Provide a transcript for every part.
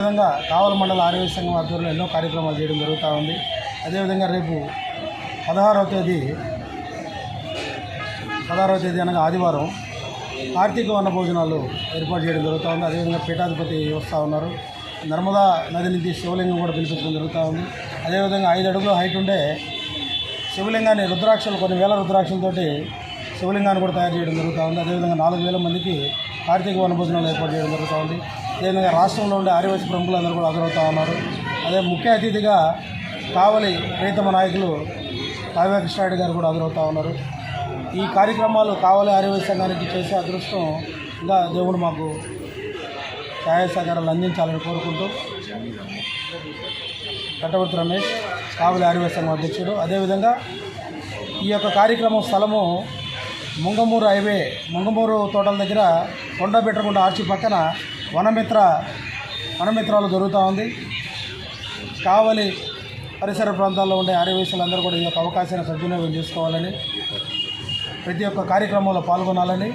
విధంగా కావల మండల ఆరోగ్య సంఘం ఆధ్వర్యంలో ఎన్నో కార్యక్రమాలు చేయడం జరుగుతూ ఉంది. అదేవిధంగా రేపు పదహారవ తేదీ పదహారవ తేదీ అనగా ఆదివారం కార్తీక వన భోజనాలు ఏర్పాటు చేయడం జరుగుతూ ఉంది. అదేవిధంగా పీఠాధిపతి వస్తూ ఉన్నారు. నర్మదా నది నుంచి శివలింగం కూడా పిలిపించడం జరుగుతూ ఉంది. అదేవిధంగా ఐదు అడుగులు హైట్ ఉండే శివలింగాన్ని రుద్రాక్షలు కొన్ని వేల రుద్రాక్షలతోటి శివలింగాన్ని కూడా తయారు చేయడం జరుగుతూ ఉంది. అదేవిధంగా నాలుగు వేల మందికి కార్తీక వన భోజనాలు ఏర్పాటు చేయడం జరుగుతూ ఉంది. అదేవిధంగా రాష్ట్రంలో ఉండే ఆర్యవైశ్య ప్రముఖులందరూ కూడా హాజరవుతా ఉన్నారు. అదే ముఖ్య అతిథిగా కావలి ప్రీతమ నాయకులు కావ్య కృష్ణారెడ్డి గారు కూడా హాజరవుతా ఉన్నారు. ఈ కార్యక్రమాలు కావలి ఆర్యవైశ్య సంఘానికి చేసే అదృష్టం ఇంకా దేవుడు మాకు సహాయ సహకారాలు అందించాలని కోరుకుంటూ కట్టవర్తి రమేష్ కావలి ఆర్యవైశ్య సంఘం అధ్యక్షుడు. అదేవిధంగా ఈ యొక్క కార్యక్రమం స్థలము ముంగమూరు హైవే ముంగమూరు తోటల దగ్గర కొండబెట్టకుండా ఆర్చి పక్కన వనమిత్ర వనమిత్రాలు జరుగుతూ ఉంది. కావలి పరిసర ప్రాంతాల్లో ఉండే ఆర్యవేశులందరూ కూడా ఈ యొక్క అవకాశాన్ని సద్వినియోగం చేసుకోవాలని ప్రతి ఒక్క కార్యక్రమంలో పాల్గొనాలని.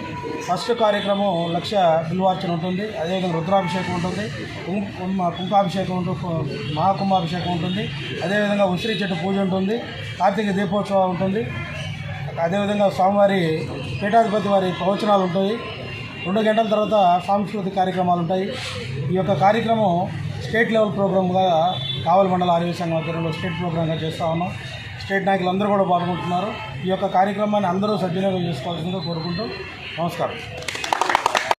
ఫస్ట్ కార్యక్రమం లక్ష బిల్వార్చన ఉంటుంది. అదేవిధంగా రుద్రాభిషేకం ఉంటుంది. కుం- కుంకాభిషేకం ఉంటుంది. మహాకుంభాభిషేకం ఉంటుంది. అదేవిధంగా ఉసిరి చెట్టు పూజ ఉంటుంది. కార్తీక దీపోత్సవం ఉంటుంది. అదేవిధంగా స్వామివారి పీఠాధిపతి వారి ప్రవచనాలు ఉంటాయి. రెండు గంటల తర్వాత సాంస్కృతిక కార్యక్రమాలు ఉంటాయి. ఈ యొక్క కార్యక్రమం స్టేట్ లెవెల్ ప్రోగ్రామ్గా కావలి మండల ఆర్య సంఘం ఆధ్వర్యంలో స్టేట్ ప్రోగ్రామ్గా చేస్తూ ఉన్నాం. స్టేట్ నాయకులు అందరూ కూడా పాల్గొంటున్నారు. ఈ యొక్క కార్యక్రమాన్ని అందరూ సద్వినియోగం చేసుకోవాల్సిందిగా కోరుకుంటూ నమస్కారం.